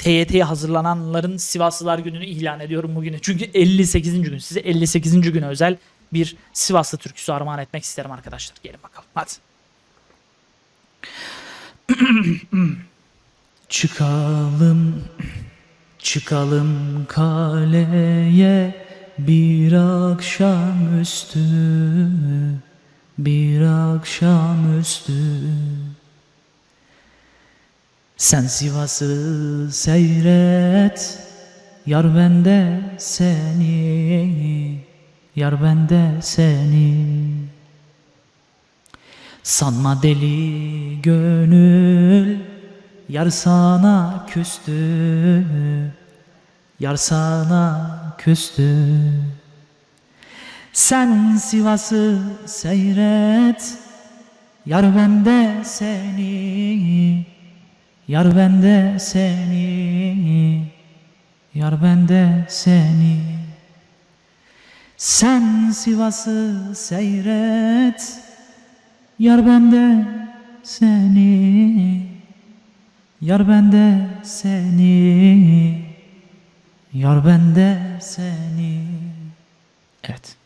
TYT'ye hazırlananların Sivaslılar gününü ilan ediyorum bugünü. Çünkü 58. gün. Size 58. güne özel bir Sivaslı türküsü armağan etmek isterim arkadaşlar. Gelin bakalım. Hadi. Çıkalım, çıkalım kaleye bir akşamüstü, bir akşamüstü. Sen Sivas'ı seyret, yar bende seni, yar bende seni. Sanma deli gönül Yar sana küstü Yar sana küstü Sen Sivas'ı seyret Yar bende seni Yar bende seni Yar bende seni. Sen Sivas'ı seyret Yar bende seni. Yar bende seni Yar bende seni. Evet